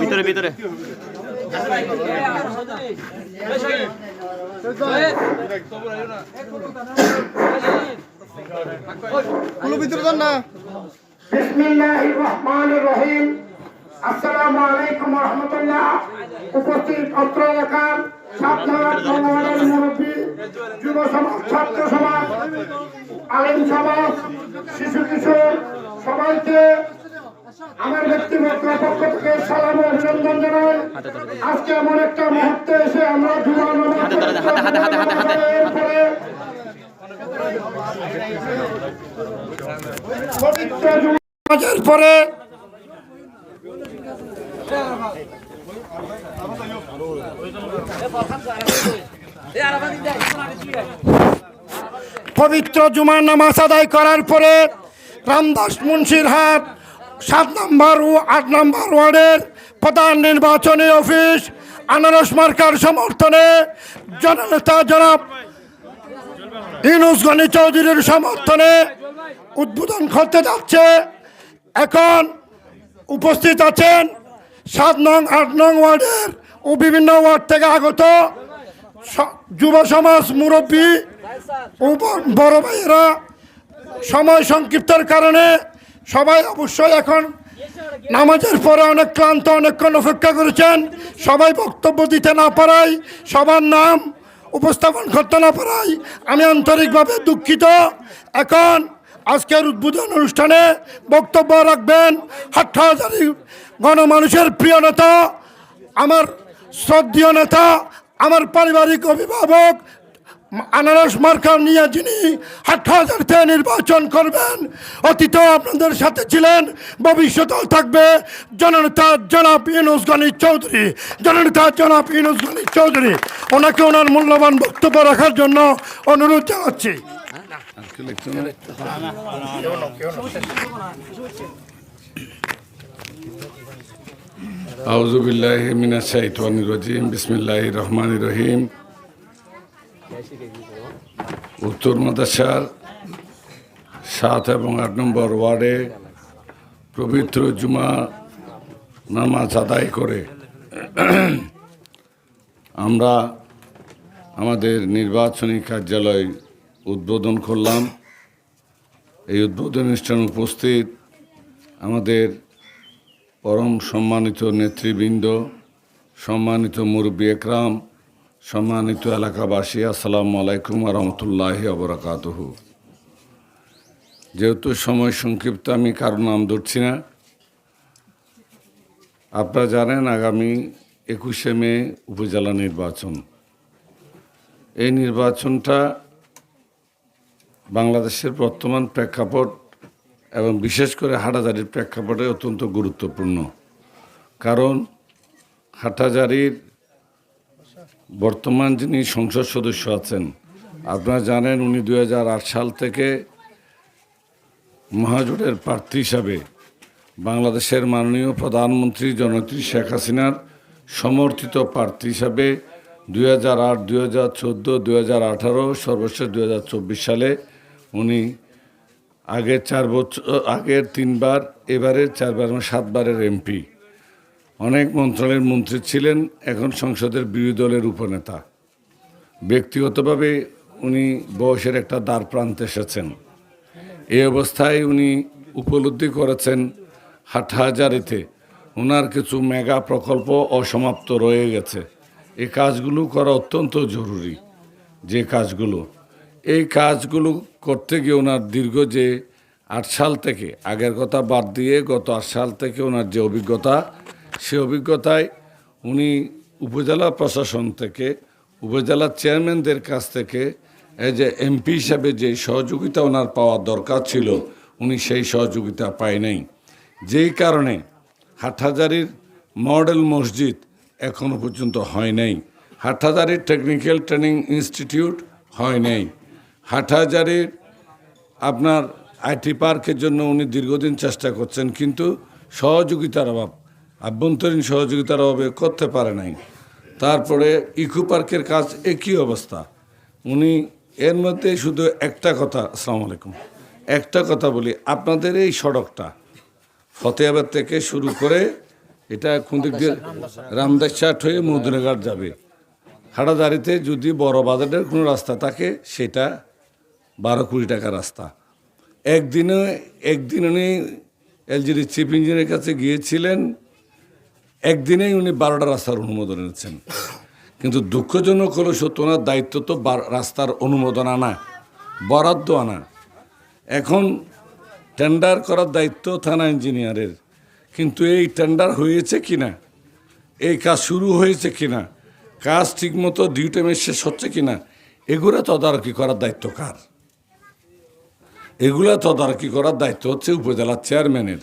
ভিতরে ভিতরে। বিসমিল্লাহির রহমানির রহিম। আসসালামু আলাইকুম রহমতুল্লাহ। উপস্থিত অত্র এলাকার সাবধান জনগণের মুরব্বী যুব সমাজ ছাত্র সমাজ আলিম সমাজ শিশু কিশোর সবাইকে আমার ব্যক্তিগত পক্ষ থেকে সালাম ও অভিনন্দন জানাই। আজকে এমন একটা মুহূর্তে এসে আমরা জুমা নামাজ পবিত্র পরে পবিত্র জুমার নামাজ আদায় করার পরে রামদাস মুন্সির হাট সাত নম্বর ও আট নম্বর ওয়ার্ডের প্রধান নির্বাচনী অফিস আনারস মার্কার সমর্থনে জননেতা জনাব ইনুস গণি চৌধুরীর সমর্থনে উদ্বোধন করতে যাচ্ছে। এখন উপস্থিত আছেন সাত নং, আট নং ওয়ার্ডের ও বিভিন্ন ওয়ার্ড থেকে আগত যুব সমাজ মুরব্বী ও বড় ভাইয়েরা। সময় সংক্ষিপ্তের কারণে সবাই অবশ্যই এখন নামাজের পরে অনেক ক্লান্ত, অনেকক্ষণ অপেক্ষা করেছেন। সবাই বক্তব্য দিতে না পারাই সবার নাম উপস্থাপন করতে না পারাই আমি আন্তরিকভাবে দুঃখিত। এখন আজকের উদ্বোধন অনুষ্ঠানে বক্তব্য রাখবেন হাট্টাহাজারি গণমানুষের প্রিয় নেতা আমার শ্রদ্ধীয় নেতা আমার পারিবারিক অভিভাবক আনারস মার্কা নিয়ে যিনি হাটহাজারিতে নির্বাচন করবেন অতীতেও আপনাদের সাথে ছিলেন ভবিষ্যতেও থাকবে জননেতা জনাব ইনুস গনি চৌধুরী জননেতা জনাব ইনুস গনি চৌধুরী ওনাকে ওনার মূল্যবান বক্তব্য রাখার জন্য অনুরোধ জানাচ্ছি আউজুবিল্লাহ মিনা শাইতানির রাজিম বিসমিল্লাহ রহমান রহিম। উত্তর মাদাসার সাত এবং আট নম্বর ওয়ার্ডে পবিত্র জুমা নামাজ আদায় করে আমরা আমাদের নির্বাচনী কার্যালয় উদ্বোধন করলাম। এই উদ্বোধন অনুষ্ঠানে উপস্থিত আমাদের পরম সম্মানিত নেতৃবৃন্দ, সম্মানিত মুরব্বী একরাম, সম্মানিত এলাকাবাসী, আসসালামু আলাইকুম রহমতুল্লাহি আবরাকাতহু যেহেতু সময় সংক্ষিপ্ত, আমি কারও নাম ধরছি না। আপনারা জানেন আগামী একুশে মে উপজেলা নির্বাচন। এই নির্বাচনটা বাংলাদেশের বর্তমান প্রেক্ষাপট এবং বিশেষ করে হাটাজারির প্রেক্ষাপটে অত্যন্ত গুরুত্বপূর্ণ। কারণ হাটাজারির বর্তমান যিনি সংসদ সদস্য আছেন, আপনারা জানেন উনি দু হাজার আট সাল থেকে মহাজোটের প্রার্থী হিসাবে বাংলাদেশের মাননীয় প্রধানমন্ত্রী জননেত্রী শেখ হাসিনার সমর্থিত প্রার্থী হিসাবে দুই হাজার আট, দুই হাজার চোদ্দ, দুই হাজার আঠারো, সর্বশেষ দুই হাজার চব্বিশ সালে উনি আগের চার বছর আগের তিনবার এবারের চারবার সাতবারের এমপি। অনেক মন্ত্রণালয়ের মন্ত্রী ছিলেন, এখন সংসদের বিরোধী দলের উপনেতা। ব্যক্তিগতভাবে উনি বয়সের একটা দ্বার প্রান্তে এসেছেন। এই অবস্থায় উনি উপলব্ধি করেছেন, হাটহাজারিতে ওনার কিছু মেগা প্রকল্প অসমাপ্ত রয়ে গেছে। এই কাজগুলো করা অত্যন্ত জরুরি, যে কাজগুলো। এই কাজগুলো করতে গিয়ে ওনার দীর্ঘ যে আট সাল থেকে, আগের কথা বাদ দিয়ে গত আট সাল থেকে ওনার যে অভিজ্ঞতা, সে অভিজ্ঞতায় উনি উপজেলা প্রশাসন থেকে, উপজেলা চেয়ারম্যানদের কাছ থেকে যে এমপি হিসাবে যে সহযোগিতা ওনার পাওয়ার দরকার ছিল, উনি সেই সহযোগিতা পায় নাই। যেই কারণে হাটহাজারির মডেল মসজিদ এখনও পর্যন্ত হয় নাই। হাটহাজারির টেকনিক্যাল ট্রেনিং ইনস্টিটিউট হয় নাই। হাটহাজারির আপনার আইটি পার্কের জন্য উনি দীর্ঘদিন চেষ্টা করছেন, কিন্তু সহযোগিতার অভাব, আভ্যন্তরীণ সহযোগিতার অভাবে করতে পারে নাই। তারপরে ইকো পার্কের কাজ একই অবস্থা। উনি এর মধ্যে শুধু একটা কথা, আসসালামু আলাইকুম, একটা কথা বলি, আপনাদের এই সড়কটা ফতেহাবাদ থেকে শুরু করে এটা কোন দিয়ে রামদাস চাট হয়ে মধুরাঘাট যাবে। হাটাদারিতে যদি বড় বাজারের কোনো রাস্তা থাকে, সেটা বারো কোটি টাকা রাস্তা। একদিনে, একদিন উনি এলজিডি চিফ ইঞ্জিনিয়ারের কাছে গিয়েছিলেন, একদিনেই উনি বারোটা রাস্তার অনুমোদন এনেছেন। কিন্তু দুঃখজনক হলো সত্য ওনার দায়িত্ব তো রাস্তার অনুমোদন আনা, বরাদ্দ আনা। এখন টেন্ডার করার দায়িত্ব থানা ইঞ্জিনিয়ারের, কিন্তু এই টেন্ডার হয়েছে কি না এই কাজ শুরু হয়েছে কি না কাজ ঠিকমতো ডিউ শেষ হচ্ছে কিনা, এগুলো তদারকি করার দায়িত্ব কার? এগুলা তদারকি করার দায়িত্ব হচ্ছে উপজেলার চেয়ারম্যানের,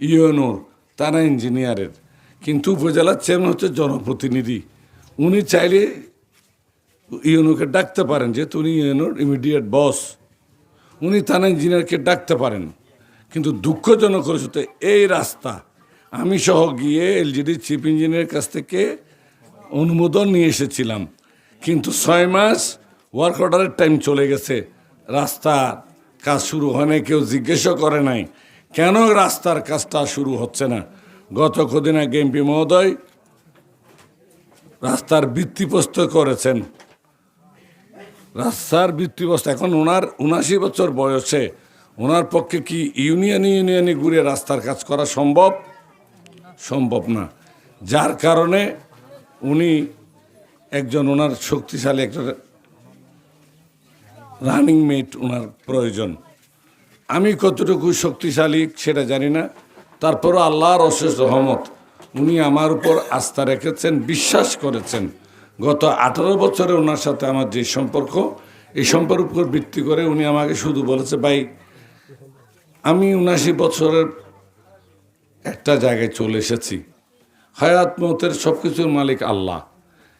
ইউএনওর থানা ইঞ্জিনিয়ারের। কিন্তু উপজেলার চেয়ারম্যান হচ্ছে জনপ্রতিনিধি। উনি চাইলে ইউএনওকে ডাকতে পারেন, যেহেতু উনি ইউএনওর ইমিডিয়েট বস উনি থানা ইঞ্জিনিয়ারকে ডাকতে পারেন। কিন্তু দুঃখজনক সত্যি এই রাস্তা। আমি সহ গিয়ে এলজিডি চিফ ইঞ্জিনিয়ারের কাছ থেকে অনুমোদন নিয়ে এসেছিলাম। কিন্তু ছয় মাস ওয়ার্ক অর্ডারের টাইম চলে গেছে। রাস্তা কাজ শুরু হয় কেউ জিজ্ঞেসও করে নাই, কেন রাস্তার কাজটা শুরু হচ্ছে না? গত কদিন আগে এমপি মহোদয় রাস্তার ভিত্তিপ্রস্তর করেছেন। রাস্তার ভিত্তিপ্রস্তর এখন ওনার উনাশি বছর বয়সে, ওনার পক্ষে কি ইউনিয়ন ইউনিয়নে ঘুরে রাস্তার কাজ করা সম্ভব? সম্ভব না। যার কারণে উনি একজন ওনার শক্তিশালী একটা রানিং মেট ওনার প্রয়োজন। আমি কতটুকু শক্তিশালী সেটা জানি না। তারপরও আল্লাহর অশেষ রহমত, উনি আমার উপর আস্থা রেখেছেন, বিশ্বাস করেছেন। গত আঠারো বছরে ওনার সাথে আমার যে সম্পর্ক, এই সম্পর্ক উপর ভিত্তি করে উনি আমাকে শুধু বলেছে, ভাই, আমি উনাশি বছরের একটা জায়গায় চলে এসেছি। হায়াত মতের সব কিছুর মালিক আল্লাহ।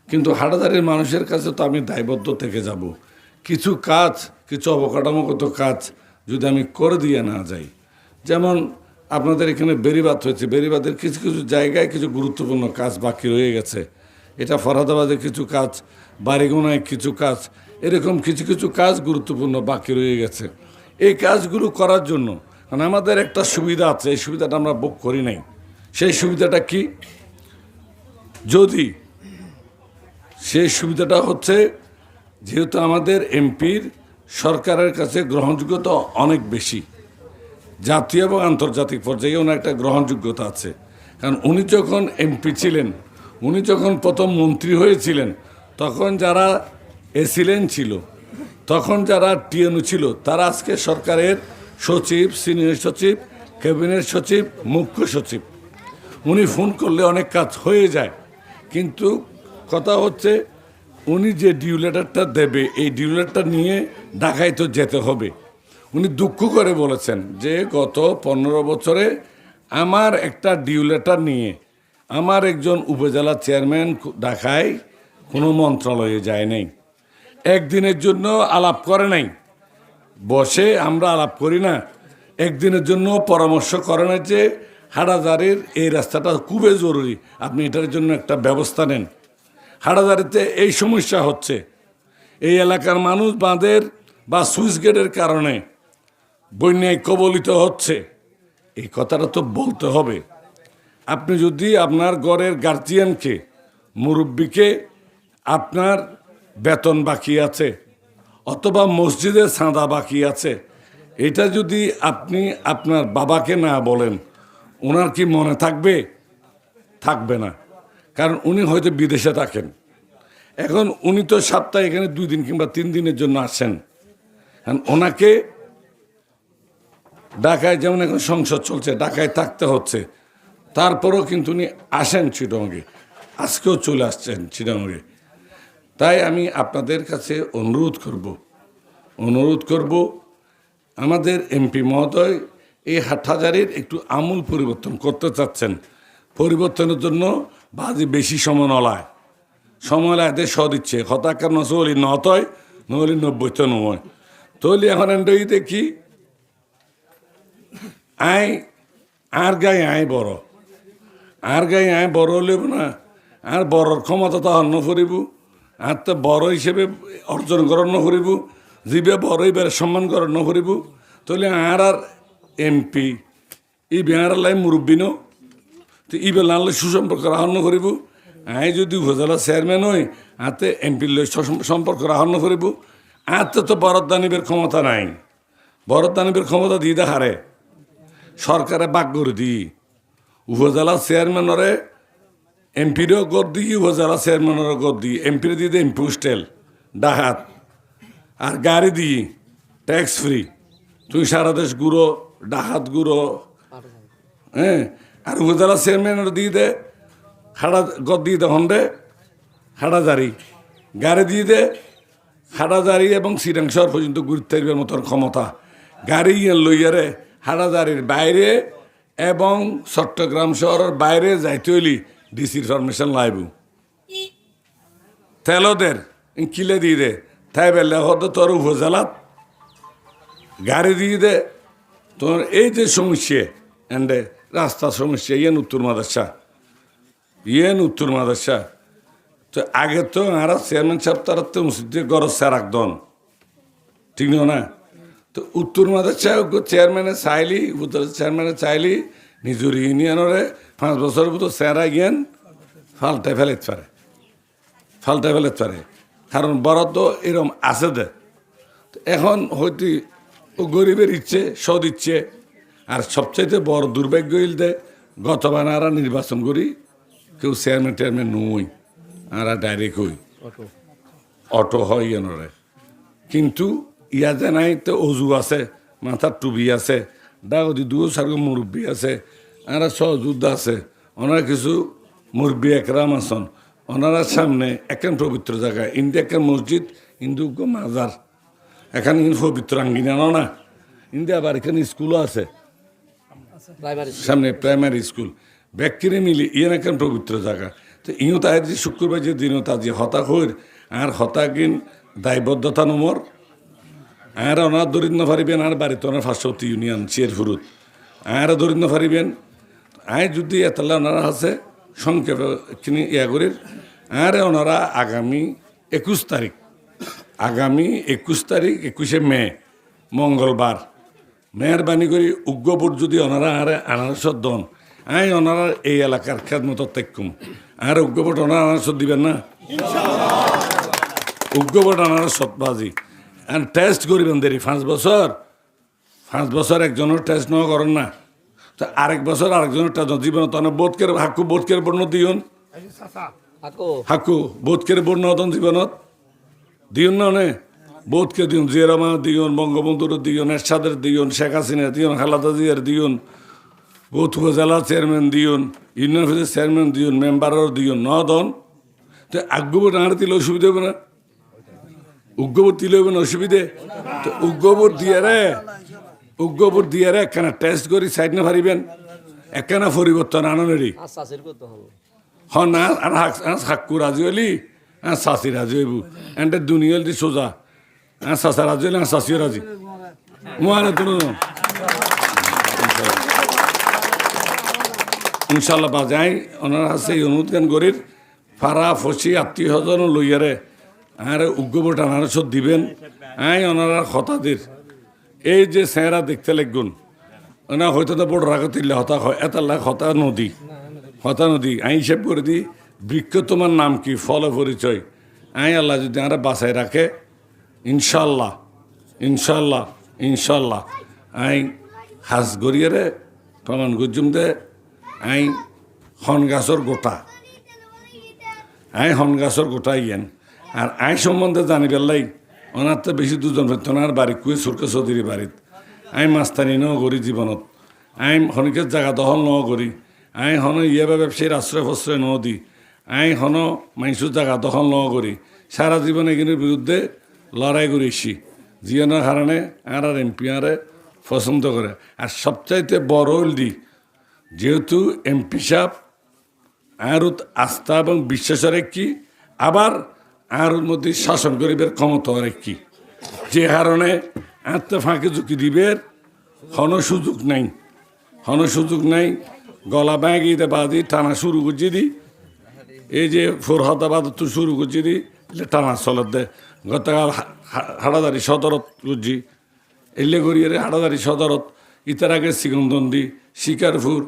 কিন্তু হাটাদারির মানুষের কাছে তো আমি দায়বদ্ধ থেকে যাব। কিছু কাজ, কিছু অবকাঠামোগত কাজ যদি আমি করে দিয়ে না যাই। যেমন আপনাদের এখানে বেরিবাদ হয়েছে বেরিবাদের কিছু কিছু জায়গায় কিছু গুরুত্বপূর্ণ কাজ বাকি রয়ে গেছে। এটা ফরহাদাবাদের কিছু কাজ, বারিগোনায় কিছু কাজ, এরকম কিছু কিছু কাজ গুরুত্বপূর্ণ বাকি রয়ে গেছে। এই কাজগুলো করার জন্য, কারণ আমাদের একটা সুবিধা আছে, এই সুবিধাটা আমরা বুক করি নাই। সেই সুবিধাটা কি? যদি সেই সুবিধাটা হচ্ছে যেহেতু আমাদের এমপির সরকারের কাছে গ্রহণযোগ্যতা অনেক বেশি, জাতীয় এবং আন্তর্জাতিক পর্যায়ে ওনার একটা গ্রহণযোগ্যতা আছে। কারণ উনি যখন এমপি ছিলেন, উনি যখন প্রথম মন্ত্রী হয়েছিলেন, তখন যারা এসিলেন ছিল, তখন যারা টিএনও ছিল, তারা আজকে সরকারের সচিব, সিনিয়র সচিব, ক্যাবিনেট সচিব, মুখ্য সচিব। উনি ফোন করলে অনেক কাজ হয়ে যায়, কিন্তু কথা হচ্ছে উনি যে ডিউ লেটারটা দেবে, এই ডিউ লেটারটা নিয়ে ঢাকায় তো যেতে হবে। উনি দুঃখ করে বলেছেন যে গত পনেরো বছরে আমার একটা ডিউ লেটার নিয়ে আমার একজন উপজেলা চেয়ারম্যান ঢাকায় কোনো মন্ত্রণালয়ে যায় নাই। একদিনের জন্য আলাপ করে নাই। বসে আমরা আলাপ করি না। একদিনের জন্য পরামর্শ করে না যে হাটাজারের এই রাস্তাটা খুবই জরুরি। আপনি এটার জন্য একটা ব্যবস্থা নেন। হাটাজারিতে এই সমস্যা হচ্ছে। এই এলাকার মানুষ বাঁধের বা সুইচ গেটের কারণে বন্যায় কবলিত হচ্ছে। এই কথাটা তো বলতে হবে। আপনি যদি আপনার ঘরের গার্জিয়ানকে মুরব্বীকে আপনার বেতন বাকি আছে অথবা মসজিদের চাঁদা বাকি আছে, এটা যদি আপনি আপনার বাবাকে না বলেন, ওনার কি মনে থাকবে? থাকবে না। কারণ উনি হয়তো বিদেশে থাকেন। এখন উনি তো সপ্তাহে এখানে দুই দিন কিংবা তিন দিনের জন্য আসেন। ওনাকে ঢাকায় যেমন এখন সংসদ চলছে, ঢাকায় থাকতে হচ্ছে। তারপরও কিন্তু উনি আসেন চিটঙ্গে আজকেও চলে আসছেন চিটঙ্গে তাই আমি আপনাদের কাছে অনুরোধ করব অনুরোধ করব আমাদের এমপি মহোদয় এই হাটহাজারির একটু আমূল পরিবর্তন করতে চাচ্ছেন। পরিবর্তনের জন্য বাজি বেশি সময় নলায়। সময় লাগে স দিচ্ছে হতাকার নচলি নতয় নহলি নব্বই তো নয় তলি এখন এন্ডই দেখি আই, আর গায়ে আই বড়। আর গায়ে আই বড় হলেব না। আর বড়র ক্ষমতা তো অন্য করিব আর তো বড় হিসেবে অর্জন করার ন করিব যিবে বড় এবারে সম্মান করার ন করিব তাহলে আর আর এমপি ই বেহার লাই মুরব্বী ন। তো ইবে লানলে সুসম্পর্ক রাহন করিব। আই যদি উপজেলা চেয়ারম্যান হই, আতে এমপির লই সম্পর্ক রাহন করিব। আতে তো বরদ দানিবের ক্ষমতা নাই। বরদ দানিবের ক্ষমতা দিয়ে দেখারে। সরকারে বাক করে দি। উপজেলা চেয়ারম্যানরে এমপিরও গর দিই উপজেলা চেয়ারম্যানেরও গর দিই এমপির দিয়ে দেয় এমপি হোস্টেল ডাহাত আর গাড়ি দিই ট্যাক্স ফ্রি। তুই সারা দেশ ঘুরো ডাহাত ঘুরো হ্যাঁ? আর উপজেলা চেয়ারম্যানের দিয়ে দে হাড়া গদ দিয়ে দে হন্ডে হাড়াজারি গাড়ি দিয়ে দে খাড়া হাড়াজারি এবং সিরাং পর্যন্ত ঘুরতে পারবার মতন ক্ষমতা। গাড়ি ইয়ে লইয়ারে হাড়াজারির বাইরে এবং চট্টগ্রাম শহরের বাইরে যাইতে হইলি ডিসির ফরমেশন লাইব তেলদের কিলে দিয়ে দে তাই বেলে হতো তোর উপজেলাত গাড়ি দিয়ে দে তোর এই যে সমস্যা এন্ডে রাস্তার সমস্যা, ইয়েন উত্তর মাদাসা ইয়েন উত্তর মাদাসা তো আগে তো আর চেয়ারম্যান সাহেব, তারা তো মসজিদে গরজ সেরাক দন ঠিক না তো উত্তর মাদাসা চেয়ারম্যানে চাইলি, উত্তর চেয়ারম্যানে চাইলি, নিজের ইউনিয়নরে পাঁচ বছরের মতো চেহারা গিয়ান ফাল্টাই ফেলাইতে পারে। ফাল্টাই ফেলাইতে পারে। কারণ বড় তো এরম আছে দে। তো এখন হয়তো গরিবের ইচ্ছে সদ ইচ্ছে আর সবচাইতে বড় দুর্ভাগ্য হইল গতবার আরা নির্বাচন করি কেউ চেয়ারম্যান টেয়ারম্যান নই আরা ডাইরেক্ট হই। অটো। হয় এনরে কিন্তু ইয়া যে নাই তো অজু আছে মাথার টুবি আছে ডাগদি দুও সার্গ মুরব্বী আছে আর সহযুদ্ধ আছে ওনারা কিছু মুরব্বী একরাম আসন ওনারা সামনে একেন পবিত্র জায়গা ইন্ডিয়া একেন মসজিদ হিন্দু মাজার। এখানে পবিত্র আঙ্গিনা না ইন্ডিয়া আবার এখানে স্কুলও আছে সামনে প্রাইমারি স্কুল ব্যক্তিরে মিলি ইয়ে এখান পবিত্র জায়গা। তো ইও তাই যে শুক্রবার যে দিনও তা যে হতা হইর আর হতাকিন দায়বদ্ধতা নম্বর আর ওনার দরিদ্র পারিবেন আর বাড়িতে ওনার ফার্স্ট ইউনিয়ন চেয়ারফুরুত আর দরিদ্র পারিবেন আয় যদি এতলা ওনারা আছে, সংক্ষেপে কিনি ইয়া করির আর ওনারা আগামী একুশ তারিখ। আগামী একুশ তারিখ, একুশে মে, মঙ্গলবার। মেহরবানি করি উগ্রপুর যদি ওনারা আরে আনারসত দন। আই ওনারা এই এলাকার খেদমত তেকুম আর উগ্রপুর ওনারা আনারসত দিবেন না? উগ্রপুর আনারসত বাজি। আর টেস্ট করিবেন দেরি পাঁচ বছর। পাঁচ বছর একজনের টেস্ট ন করেন না। তো আরেক বছর আরেকজনের টেস্ট জীবন তখন বোধকের হাকু বোধকের বর্ণ দিয়ন। হাকু। বোধকের বর্ণ হতন জীবনত। দিয়ন না নে বোধকে দিয়ন জিয়ারমা দিয়ন বঙ্গবন্ধুর দিয়ন এরশাদের দিয়ন শেখ হাসিনা দিয়ন খালাদা জিয়ার দিয়ন বোধ উপজেলা চেয়ারম্যান দিয়ন ইউনিয়ন অফিসের চেয়ারম্যান দিয়ন মেম্বারের দিয়ন ন দন তো আগ্যবোধ আঁড়ে দিলে অসুবিধা হবে না? উগ্রবোধ দিলে হবে না অসুবিধে? তো উগ্রবোধ দিয়ে রে উগ্রবোধ দিয়ে রে একখানা টেস্ট করি সাইড না পারিবেন একখানা পরিবর্তন আননেরই হ না আর হাক্কু রাজি হলি আর শাসি রাজি হইব। এন্টে দুনিয়া দি সোজা। আর শাসা রাজি হলি আর শাসিও রাজি তুলো ইনশাল্লাহ বাজাই ওনার আছে এই অনুরোধ গান গরির ফারা ফসি আত্মীয় স্বজন লইয়ারে আর উগ্রবট আনারসত দিবেন আই ওনারা হতাদের এই যে চেহারা দেখতে লাগগুন ওনা হয়তো তো বড় রাগত হতা হয় এত লাখ হতা নদী হতা নদী আই হিসেব করে দিই বৃক্ষ তোমার নাম কি ফল পরিচয় আই আল্লাহ যদি আমরা বাসায় রাখে ইনশাল্লাহ ইনশাল্লাহ ইনশাল্লাহ। আই হাস গড়িয়ারে, প্রমাণ গুজুম দে। আই হন গাছর গোটা। আই হন গাছর গোটা ইয়েন। আর আই সম্বন্ধে জানি পেলাই ওনার তো বেশি দুজন ওনার বাড়ি কুয়ে সুরকে চৌধুরী বাড়িত। আই মাস্তানি ন করি জীবনত। আই হনিকে জায়গা দখল ন করি আই হন ইয়েবা ব্যবসায়ীর আশ্রয় ফশ্রয় ন দি। আই হন মাইসুর জায়গা দখল ন করি সারা জীবন এগুলির বিরুদ্ধে লড়াই করেছি জিয়ানোর কারণে আর আর এমপি আরে পছন্দ করে আর সবচাইতে বড় হলদি যেহেতু এমপি সাহেব আর আস্থা এবং বিশ্বাসের কি আবার আর মধ্যে শাসন করিবার ক্ষমতা আর কি যে কারণে আত্মা ফাঁকে ঝুঁকি দিবের হন সুযোগ নাই। হন সুযোগ নাই। গলা ব্যাগিতে বাদি টানা শুরু করছি দি, এই যে ফোরহাদাবাদ তো শুরু করছি দি টানা চলত দে। গতকাল হাড়াদারি সদরত করছি এলে গড়িয়ে হাড়াদারি সদরত ইতার আগে সিগন্ধন্দি শিকারপুর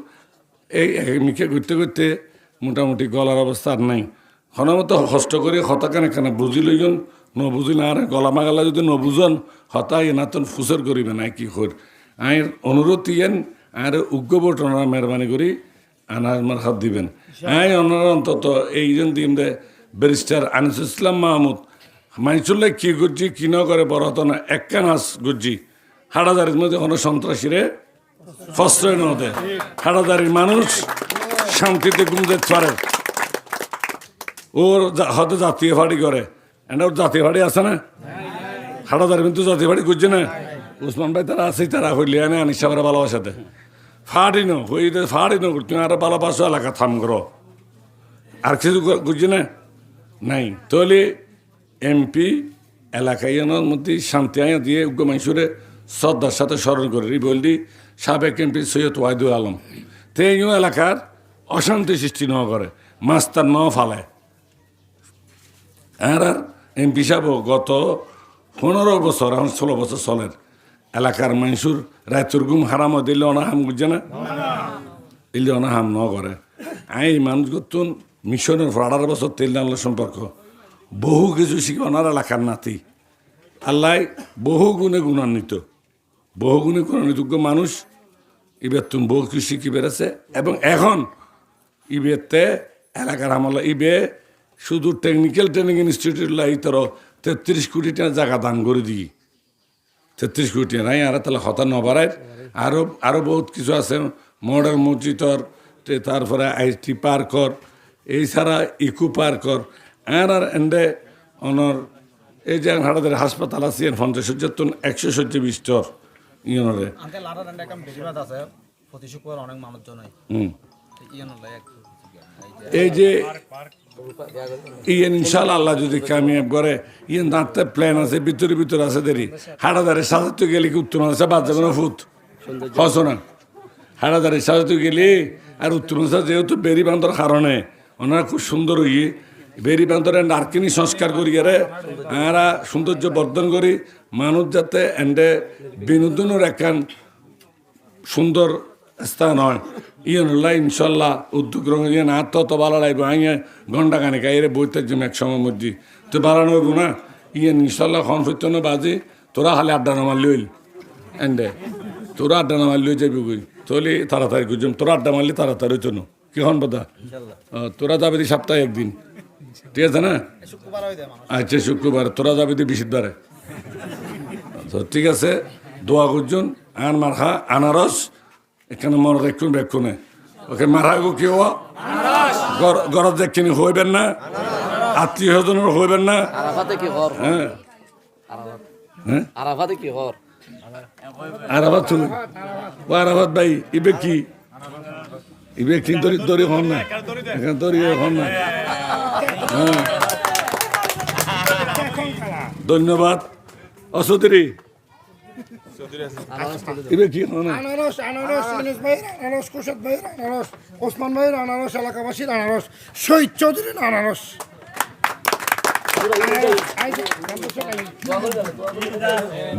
এই মিখে করতে করতে মোটামুটি গলার অবস্থা আর নাই। হনমতো হস্ত করে হতাকানে কেন বুঝি লইজন ন বুঝিলে আর গলা মাগালা যদি ন বুঝন হতাই নাতন ফুসর করিবে না কি কর আইন অনুরোধ ইয়েন আর উগ্র বটনার মেহরবানি করি আনার মার হাত দিবেন আই অনার অন্তত এইজন দিন দে ব্যারিস্টার আনিসুল ইসলাম মাহমুদ। মাইচুল্লাহ কি গুজি কি ন করে বড় হতো না এক নাচ গুজি হাড়াদারির মধ্যে কোনো সন্ত্রাসীরে ফস্ত্রয় নদে হাড়াদারির মানুষ শান্তিতে ঘুমতে পারে। ওর হয়তো জাতীয় ফাড়ি করে। এটা ওর জাতীয় ফাড়ি আছে না? হাড়াদারি কিন্তু জাতীয় ফাড়ি করছে না? উসমান ভাই তারা আছে তারা হইলে আনে, আনিস সাহেবের ভালোবাসাতে। ফাড়ি নো হইতে ফাড়ি নো তুমি আর ভালোবাসো, এলাকা থাম করো আর কিছু করছে না? নাই। তাহলে এমপি এলাকায় মধ্যে শান্তি আয়া দিয়ে উগ্র মানুষের শ্রদ্ধার সাথে স্মরণ করে বললি, সাবেক এমপি সৈয়দ ওয়াহিদুল আলম। তে তেইও এলাকার অশান্তি সৃষ্টি ন করে মাস্তার ন ফালায় আর এমপি সাহেব গত পনেরো বছর এখন ষোলো বছর চলের এলাকার মানুষের রায়তুর গুম হারাম, দিলে অনাহাম বুঝছে না? দিলে অনাহাম ন করে। আই মানুষ করতুন মিশনের আঠারো বছর তেল সম্পর্ক। বহু কিছু শিখে ওনার এলাকার নাতি। আল্লাহ বহু গুণে গুণান্বিত। বহু গুণে গুণান্বিত মানুষ। ইবের তুমি বহু কিছু শিখি বেড়েছে এবং এখন ইবেতে এলাকার আমলা ইবে শুধু টেকনিক্যাল ট্রেনিং ইনস্টিটিউট লাই তোর তেত্রিশ কোটি টাকা জায়গা দান করে দিই। তেত্রিশ কোটি নাই, আর তাহলে হতা নবারায় আরও আরও বহুত কিছু আছে মডার্ন মসজিদর তারপরে আইটি পার্কর এই ছাড়া ইকো পার্কর আর এন্ডে অনর এই যে হাটাদের হাসপাতাল আছে পঞ্চাশ সজ্জার তুন একশো সজ্জা বিস্তর ইয়নরে ইয়ে এই যে ইয়েন ইনশাল্লাহ আল্লাহ যদি কামিয়াব করে ইয়েন দাঁড়তে প্ল্যান আছে ভিতরে ভিতরে আছে দেরি। হাড়াদারে সাজাতে গেলে কি উত্তর আছে? বাদ যাবে না ফুট হস না। হাড়াদারে সাজাতে গেলে আর উত্তর যেহেতু বেরি বান্ধর কারণে। ওনারা খুব সুন্দর হইয়ে বেরি বান্ধরে নারকিনি সংস্কার করি রে আরা সৌন্দর্য বর্ধন করি মানুষ যাতে এন্ডে বিনোদনের একান সুন্দর স্থান হয়। ইয়ে ইয়নুল্লাহ ইনশাল্লাহ উদ্যোগ দিয়ে না তত ভালো লাগবে। আইয়া ঘণ্টা কানে কাইরে বইতে যাম এক সময় মধ্যে। তো বাড়ানো হইব না? ইয়ে ইনশাল্লাহ খন ফিরতন বাজে তোরা খালি আড্ডা নামার লইল এন্ডে। তোরা আড্ডা নামার লই যাবি কই? তাহলে তাড়াতাড়ি খুঁজম তোরা আড্ডা মারলে তাড়াতাড়ি হইতো কি হন বাদা? তোরা যাবি সপ্তাহে একদিন। ঠিক আছে না? আচ্ছা শুক্রবার। তোরা যাবি দি বৃহস্পতিবারে তো ঠিক আছে দোয়া করছুন আন মারহা আনারস এখানে মনে রাখুন বেক্ষণে ওকে মারা গো কি হওয়া? গরজ দেখিনি হইবেন না? আত্মীয় স্বজনের হইবেন না? আরাফাতে হ্যাঁ। হ্যাঁ? আরাফাতে কি হর আরাবাদ শুনুন ও আরাবাদ ভাই ইবে কি? ইবে কি দরি দরি হন না। এখানে দরি হন না। ধন্যবাদ। অসুদরি আনারস আনারস ইউনুস ভাইয়ের আনারস কুশদ ভাইয়ের আনারস ওসমান ভাইয়ের আনারস এলাকাবাসীর আনারস শহীদ চৌধুরীর আনারস।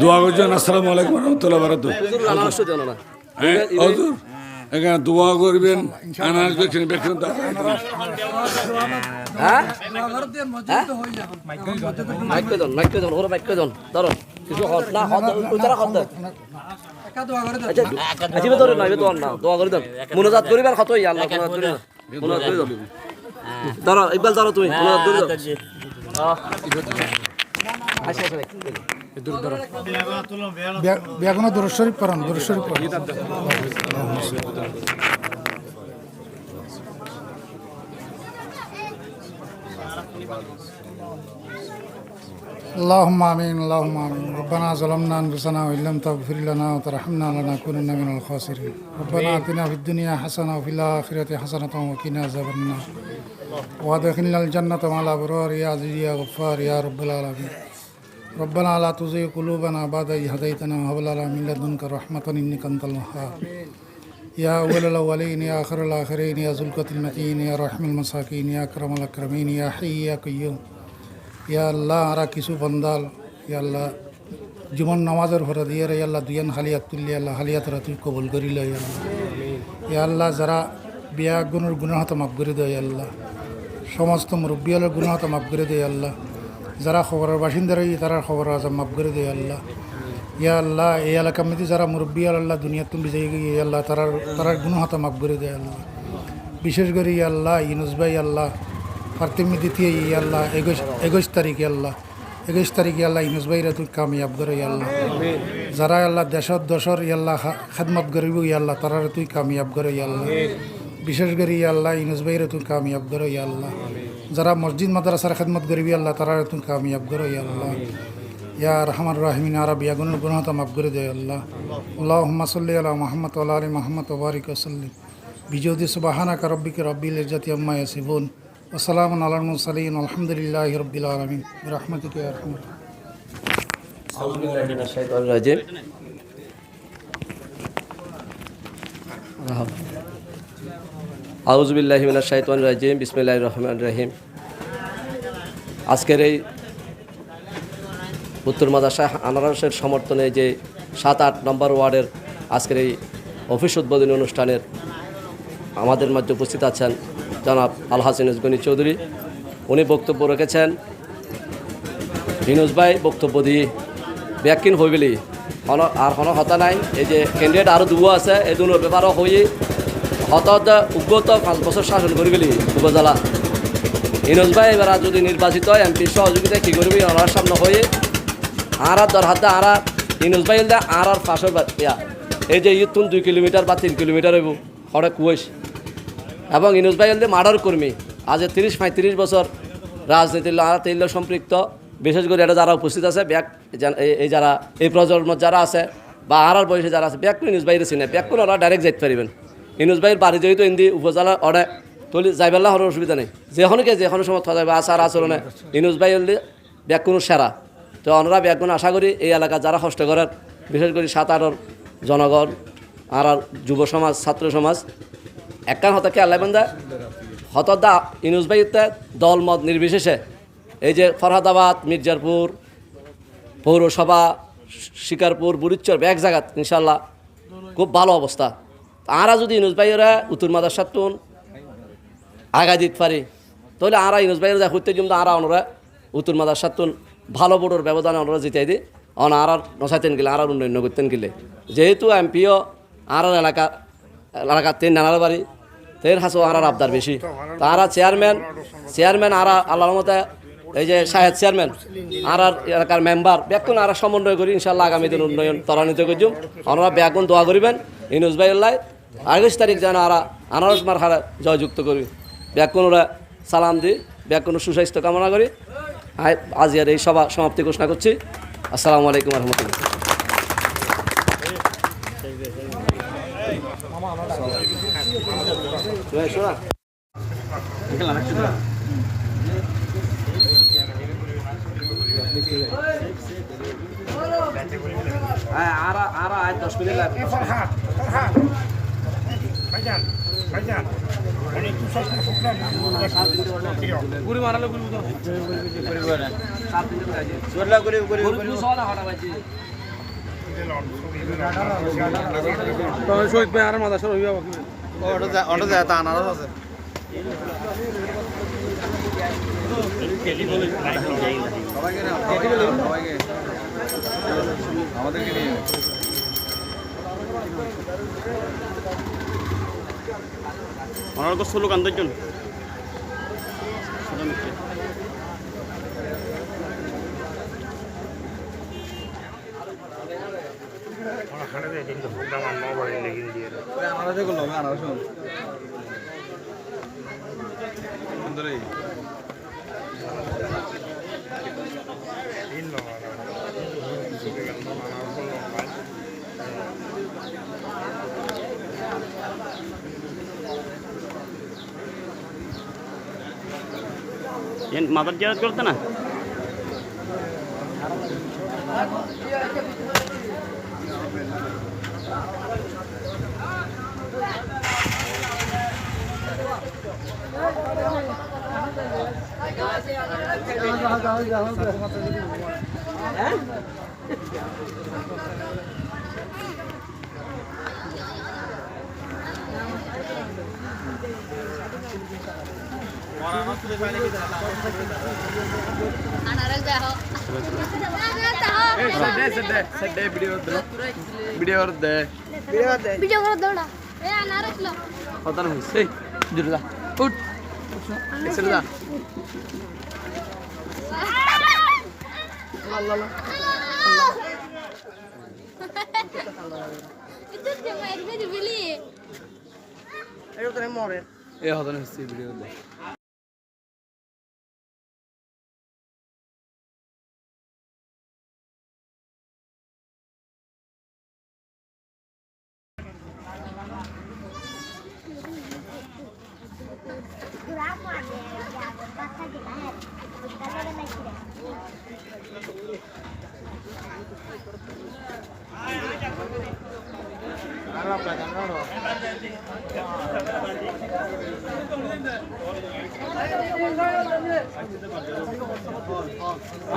দোয়া করছেন। আসসালামু আলাইকুম রহমতুল্লাহ হজুর। এখানে দোয়া করবেন আনারস বেছেন বেছেন ধরো মুনাজাত করিবার কত আল্লাহ মুনাজাত করি ইকবাল তুমি মুনাজাত করি দাও বেগুনা দরজ শরীফ করান দরজ শরীফ করান اللهم آمين اللهم آمين ربنا ظلمنا أنفسنا وإن لم تغفر لنا وترحمنا لنكونن من الخاسرين ربنا آتنا في الدنيا حسنة وفي الآخرة حسنة وقنا عذاب النار وادخلنا الجنة مع الأبرار يا عزيز يا غفار يا رب العالمين ربنا لا تزغ قلوبنا بعد إذ هديتنا وهب لنا من لدنك رحمة إنك أنت الوهاب يا أول الأولين يا آخر الآخرين يا ذو القوة المتين يا رحم المساكين يا أكرم الأكرمين يا حي يا قيوم ইয়া আল্লাহ আরা কিছু বন্দাল ইয়া আল্লাহ জীবন নামাজের ভরা দিয়ে রে আল্লাহ দুয়ান হালিয়াত তুললি আল্লাহ হালিয়াতরা তুই কবুল করিল ইয়া আল্লাহ ইয়া আল্লাহ যারা বিয়া গুণের গুণাহত মাফ করে দেয় আল্লাহ সমস্ত মুরব্বিয়ালের গুণাহত মাফ করে দেয় আল্লাহ যারা খবরের বাসিন্দা রই তারা খবর আজম মাফ করে দেয় আল্লাহ ইয়া আল্লাহ এই এলাকা মধ্যে যারা মুরব্বিয়াল আল্লাহ দুনিয়া তুমি যাই ইয়া আল্লাহ তারার তারার গুণাহত মাফ করে দেয় আল্লাহ বিশেষ করে ইয়া আল্লাহ ইনুস ভাই আল্লাহ ফার্তিমি দ্বিতীয় ইয়া আল্লাহ একুশ একুশ তারিখে আল্লাহ একুশ তারিখে আল্লাহ ইনুস ভাইরা তুই কামিয়াব করে ইয়া আল্লাহ যারা আল্লাহ দেশর দশর ইয়াল্লাহ খেদমত করিব ইয়াল্লাহ তারা তুই কামিয়াব করে ইয়াল্লাহ বিশেষ করে ইয়াল্লাহ ইনুস ভাইরা তুই কামিয়াব করে ইয়াল্লাহ যারা মসজিদ মাদ্রাসার খেদমত করিবি আল্লাহ তারা তুই কামিয়াব করে ইয়াল্লাহ ইয়া রহমান রাহমিন আরব ইয়াগুনুল গুনাহতা মাফ করে দেয় আল্লাহ আল্লাহুম্মা সাল্লি আলা মুহাম্মদ ওয়া আলি মুহাম্মদ ওয়া বারিক ওয়া সাল্লিম বিজয়দি সুবহানাকা রাব্বিকা রাব্বিল ইজ্জাতি আম্মা ইয়াসিফুন ওয়া সালামুন আলাল মুরসালিন আলহামদুলিল্লাহি রাব্বিল আলামিন বিরহমাতিকা ইয়া আরহামার أعوذ بالله من الشيطان الرجيم আউজ বিল্লাহ মিনাশ শাইতান রাজিম বিসমিল্লাহ রহমান রহিম। আজকের এই উত্তর মাদাসা আনারসের সমর্থনে যে সাত আট নম্বর ওয়ার্ডের আজকের এই অফিস উদ্বোধনী অনুষ্ঠানের আমাদের মধ্যে উপস্থিত আছেন জনাব আল হাসিন ইসগনি চৌধুরী। উনি বক্তব্য রেখেছেন। হিনুজ ভাই, বক্তব্য দিয়ে ব্যাকিন হৈ বুলি হন আর হন হতা নাই। এই যে ক্যান্ডিডেট আরও দুবো আছে, এই দুনোর ব্যাপারও হয়ে হতত উগ্রত পাঁচ বছর শাসন করি গেলি উপজেলা। হিনুজ ভাই এবার যদি নির্বাচিত হয় এমপির সহযোগিতা কী করবি ওনার সামনে হয়ে আর দর হাতে আর হিনুজ ভাই হলে আর আর ইয়া এই যে ইতুন দুই কিলোমিটার বা তিন কিলোমিটার হইব হরে কুয়েস এবং ইনুজ ভাই হলে মার্ডার কর্মী আজ তিরিশ পঁয়ত্রিশ বছর রাজনীতির আর তৈল সম্পৃক্ত। বিশেষ করে এটা যারা উপস্থিত আছে, ব্যাক এই- যারা এই প্রজন্মত যারা আছে, বা আর বয়সে যারা আছে ব্যাক ইনুজ ভাইয়ের চিনে। ব্যাক করে ওরা ডাইরেক্ট যাইতে পারবেন ইনুজ ভাইয়ের বাড়ি যেহেতু ইন্দি উপজেলা অডে তলি যাইবেলা হওয়ার অসুবিধা নেই। যেখনকে যে কোনো সময় থাকা যাবে আচার আচরণে ইনুজ ভাই হলে কোনো সেরা। তো ওনারা ব্যাক কোনো আশা করি এই এলাকা যারা কষ্ট করেন, বিশেষ করে সাত আটর জনগণ আর আর যুব সমাজ, ছাত্র সমাজ একান হতাকে আল্লাহ হতদা ইনুজ ভাইতে দল মত নির্বিশেষে এই যে ফরহাদাবাদ মির্জারপুর পৌরসভা শিকারপুর, বুড়িচ্চর, এক জায়গাত ইনশাল্লাহ খুব ভালো অবস্থা। আরা যদি ইনুজ ভাইয়েরা উত্তর মাদার তুন আগা দিতে পারি, তাহলে আরা ইনুজ ভাইয়ের যা হইতে কিন্তু আরা ওনারা উত্তর মাদার তুন ভালো বড়োর ব্যবধানে ওনারা জিতাই দিই অন আর নসাইতেন গেলে আর উন্নয়ন করতেন গেলে। যেহেতু এমপিও আর এলাকা, এলাকার তিন নানার বাড়ি তের হাসো আর আবদার বেশি। তারা চেয়ারম্যান চেয়ারম্যান আর আল্লাহর মতে এই যে সাহেদ চেয়ারম্যান আর আর এলাকার মেম্বার ব্যাকুন আর সমন্বয় করি ইনশাল্লাহ আগামী দিন উন্নয়ন ত্বরান্বিত করছুম আমরা ব্যাকুন দোয়া করিবেন ইনুজ ভাই আঠাশ তারিখ যেন আর আনারস মার হারা জয়যুক্ত করি। ব্যাকুন ওরা সালাম দিই ব্যাকুন সুস্বাস্থ্য কামনা করি। আই- আজ আর এই সভা সমাপ্তি ঘোষণা করছি। আসসালামু আলাইকুম রহমতুল্লাহ আর আর আজ দশ মিনিট লাগবে। গুড়ি মারালে শহীদ ভাই আর মাদাসর ওটা যায় তা আনারস আছে। নাও, সবাইকে। আমাদেরকে নিয়ে। ওনার কো ষোলো কান্দার জন্য ওই আনারসে করল আমি আনারস সুন্দর এই মাদার জিয়ারত করতে না ভিডিও দৌড়া এ আনা রাখল itu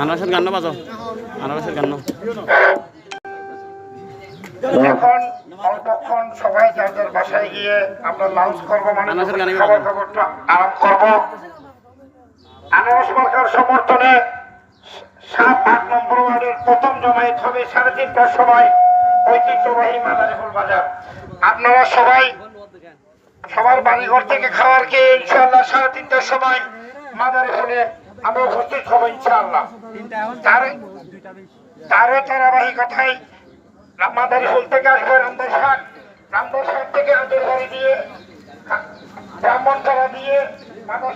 আনারসের গান্ন বাজো। আনারসের এখন অল্পক্ষণ সবাই যার যার বাসায় গিয়ে আমরা করব মানে আনারসের গানে আরাম করব। আনারস মার্কার সমর্থনে সাত আট নম্বর ওয়ার্ডের প্রথম জমায়েত হবে সাড়ে তিনটার সময়। ঐতিহ্যবাহী মাদারীপুর বাজার। আপনারা সবাই সবার বাড়িঘর থেকে খাবার খেয়ে ইনশাল্লাহ সাড়ে তিনটার সময় মাদারীপুরে আমরা উপস্থিত হব ইনশাল্লাহ তার তারও ধারাবাহিকতায় মাদারীপুর থেকে আসবে রামদাস রামদাস থেকে আদের বাড়ি দিয়ে ব্রাহ্মণপাড়া দিয়ে মাদার